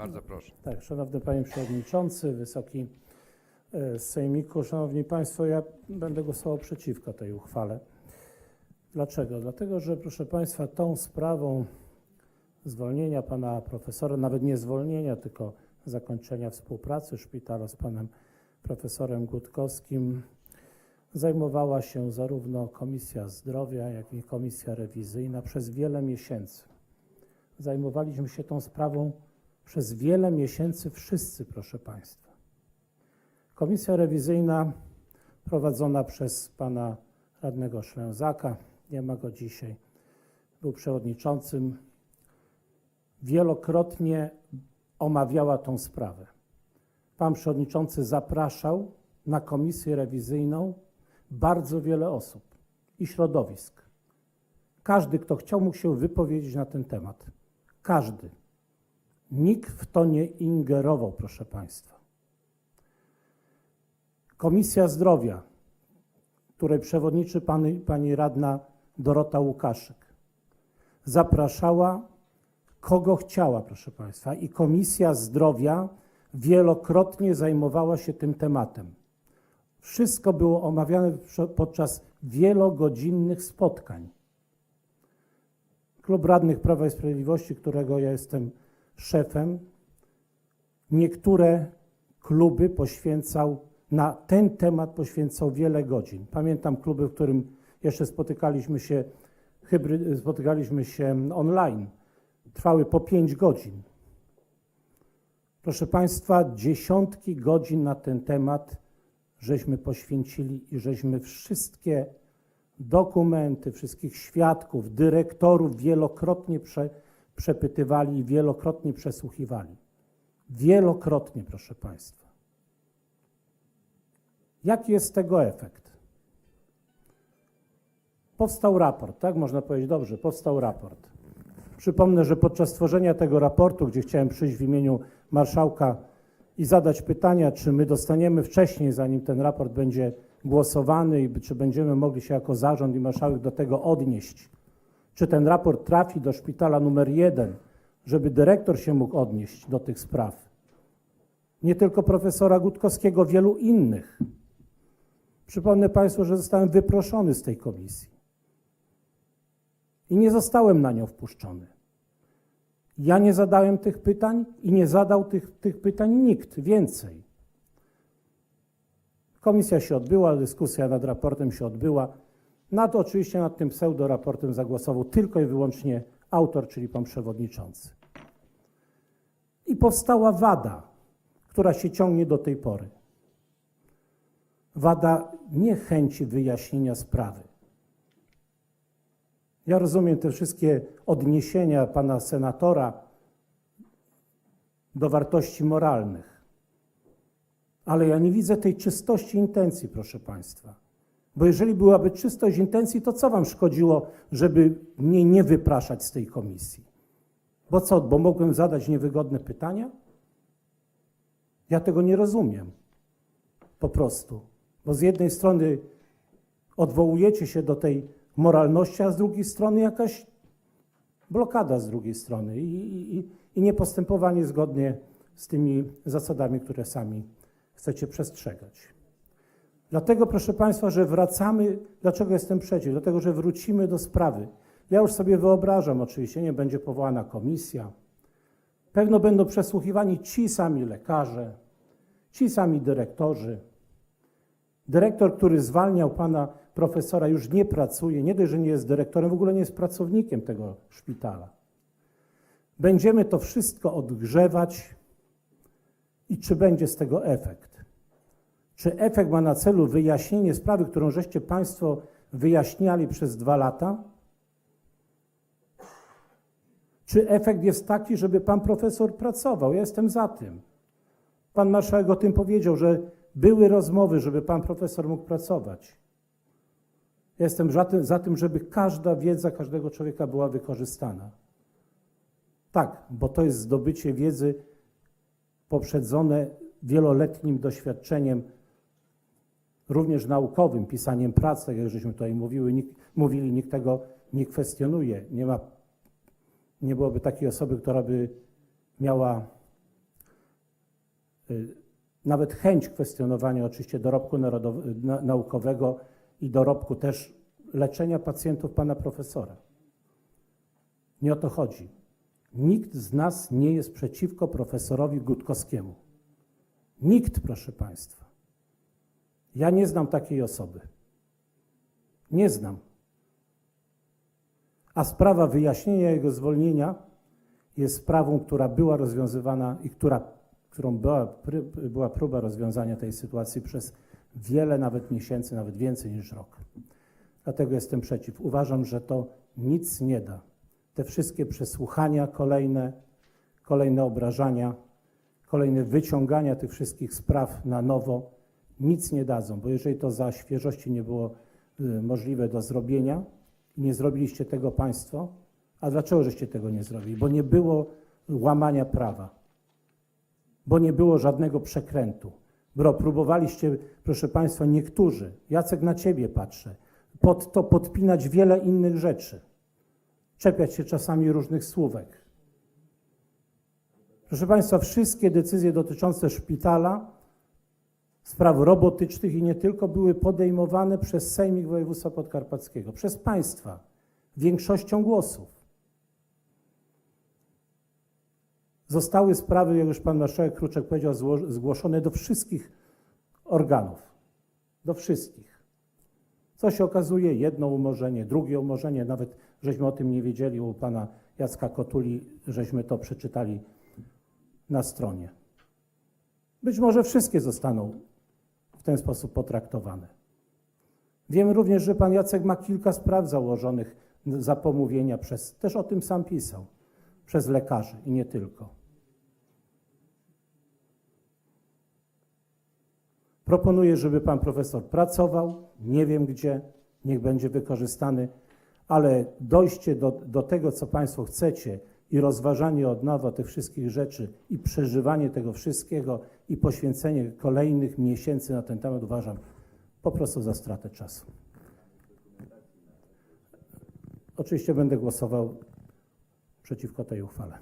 Bardzo proszę. Tak, szanowny panie przewodniczący, wysoki e, sejmiku, szanowni państwo, ja będę głosował przeciwko tej uchwale. Dlaczego? Dlatego, że proszę państwa, tą sprawą zwolnienia pana profesora, nawet nie zwolnienia, tylko zakończenia współpracy szpitala z panem profesorem Gutkowskim zajmowała się zarówno Komisja Zdrowia, jak i Komisja Rewizyjna przez wiele miesięcy. Zajmowaliśmy się tą sprawą przez wiele miesięcy wszyscy, proszę Państwa. Komisja rewizyjna prowadzona przez pana radnego Szlęzaka, nie ma go dzisiaj, był przewodniczącym, wielokrotnie omawiała tą sprawę. Pan przewodniczący zapraszał na komisję rewizyjną bardzo wiele osób i środowisk. Każdy, kto chciał, mógł się wypowiedzieć na ten temat. Każdy. Nikt w to nie ingerował, proszę Państwa. Komisja Zdrowia, której przewodniczy pani, pani radna Dorota Łukaszyk, zapraszała kogo chciała, proszę Państwa, i Komisja Zdrowia wielokrotnie zajmowała się tym tematem. Wszystko było omawiane podczas wielogodzinnych spotkań. Klub Radnych Prawa i Sprawiedliwości, którego ja jestem szefem, niektóre kluby poświęcał, na ten temat poświęcał wiele godzin. Pamiętam kluby, w którym jeszcze spotykaliśmy się, hybry, spotykaliśmy się online. Trwały po pięć godzin. Proszę Państwa, dziesiątki godzin na ten temat żeśmy poświęcili i żeśmy wszystkie dokumenty, wszystkich świadków, dyrektorów wielokrotnie prze, przepytywali i wielokrotnie przesłuchiwali. Wielokrotnie, proszę Państwa. Jaki jest tego efekt? Powstał raport, tak można powiedzieć, dobrze, powstał raport. Przypomnę, że podczas tworzenia tego raportu, gdzie chciałem przyjść w imieniu marszałka i zadać pytania, czy my dostaniemy wcześniej, zanim ten raport będzie głosowany i czy będziemy mogli się jako zarząd i marszałek do tego odnieść. Czy ten raport trafi do szpitala numer jeden, żeby dyrektor się mógł odnieść do tych spraw. Nie tylko profesora Gutkowskiego, wielu innych. Przypomnę Państwu, że zostałem wyproszony z tej komisji. I nie zostałem na nią wpuszczony. Ja nie zadałem tych pytań i nie zadał tych, tych pytań nikt więcej. Komisja się odbyła, dyskusja nad raportem się odbyła. Nad oczywiście nad tym pseudoraportem zagłosował tylko i wyłącznie autor, czyli pan przewodniczący. I powstała wada, która się ciągnie do tej pory. Wada niechęci wyjaśnienia sprawy. Ja rozumiem te wszystkie odniesienia pana senatora do wartości moralnych, ale ja nie widzę tej czystości intencji, proszę państwa. Bo jeżeli byłaby czystość intencji, to co wam szkodziło, żeby mnie nie wypraszać z tej komisji? Bo co, bo mogłem zadać niewygodne pytania? Ja tego nie rozumiem. Po prostu. Bo z jednej strony odwołujecie się do tej moralności, a z drugiej strony jakaś blokada z drugiej strony i, i, i niepostępowanie zgodnie z tymi zasadami, które sami chcecie przestrzegać. Dlatego, proszę Państwa, że wracamy, dlaczego jestem przeciw? Dlatego, że wrócimy do sprawy. Ja już sobie wyobrażam, oczywiście, nie będzie powołana komisja. Pewno będą przesłuchiwani ci sami lekarze, ci sami dyrektorzy. Dyrektor, który zwalniał pana profesora, już nie pracuje, nie dość, że nie jest dyrektorem, w ogóle nie jest pracownikiem tego szpitala. Będziemy to wszystko odgrzewać i czy będzie z tego efekt? Czy efekt ma na celu wyjaśnienie sprawy, którą żeście Państwo wyjaśniali przez dwa lata? Czy efekt jest taki, żeby pan profesor pracował? Ja jestem za tym. Pan marszałek o tym powiedział, że były rozmowy, żeby pan profesor mógł pracować. Ja jestem za tym, żeby każda wiedza każdego człowieka była wykorzystana. Tak, bo to jest zdobycie wiedzy poprzedzone wieloletnim doświadczeniem, również naukowym, pisaniem prac, tak jak żeśmy tutaj mówiły, nikt, mówili, nikt tego nie kwestionuje. Nie, ma, nie byłoby takiej osoby, która by miała y, nawet chęć kwestionowania oczywiście dorobku narodow- na, naukowego i dorobku też leczenia pacjentów pana profesora. Nie o to chodzi. Nikt z nas nie jest przeciwko profesorowi Gutkowskiemu. Nikt, proszę Państwa. Ja nie znam takiej osoby. Nie znam. A sprawa wyjaśnienia jego zwolnienia jest sprawą, która była rozwiązywana i która, którą była, była próba rozwiązania tej sytuacji przez wiele nawet miesięcy, nawet więcej niż rok. Dlatego jestem przeciw. Uważam, że to nic nie da. Te wszystkie przesłuchania kolejne, kolejne obrażania, kolejne wyciągania tych wszystkich spraw na nowo nic nie dadzą, bo jeżeli to za świeżości nie było y, możliwe do zrobienia i nie zrobiliście tego Państwo, a dlaczego żeście tego nie zrobili? Bo nie było łamania prawa, bo nie było żadnego przekrętu, bo próbowaliście, proszę Państwa, niektórzy, Jacek na Ciebie patrzę, pod to podpinać wiele innych rzeczy, czepiać się czasami różnych słówek. Proszę Państwa, wszystkie decyzje dotyczące szpitala, spraw robotycznych i nie tylko były podejmowane przez Sejmik Województwa Podkarpackiego, przez Państwa, większością głosów. Zostały sprawy, jak już Pan Marszałek Kruczek powiedział, zgłoszone do wszystkich organów. Do wszystkich. Co się okazuje? Jedno umorzenie, drugie umorzenie, nawet żeśmy o tym nie wiedzieli u Pana Jacka Kotuli, żeśmy to przeczytali na stronie. Być może wszystkie zostaną w ten sposób potraktowane. Wiem również, że pan Jacek ma kilka spraw założonych za pomówienia przez, też o tym sam pisał, przez lekarzy i nie tylko. Proponuję, żeby pan profesor pracował, nie wiem gdzie, niech będzie wykorzystany, ale dojście do, do tego, co państwo chcecie i rozważanie od nowa tych wszystkich rzeczy i przeżywanie tego wszystkiego i poświęcenie kolejnych miesięcy na ten temat uważam po prostu za stratę czasu. Oczywiście będę głosował przeciwko tej uchwale.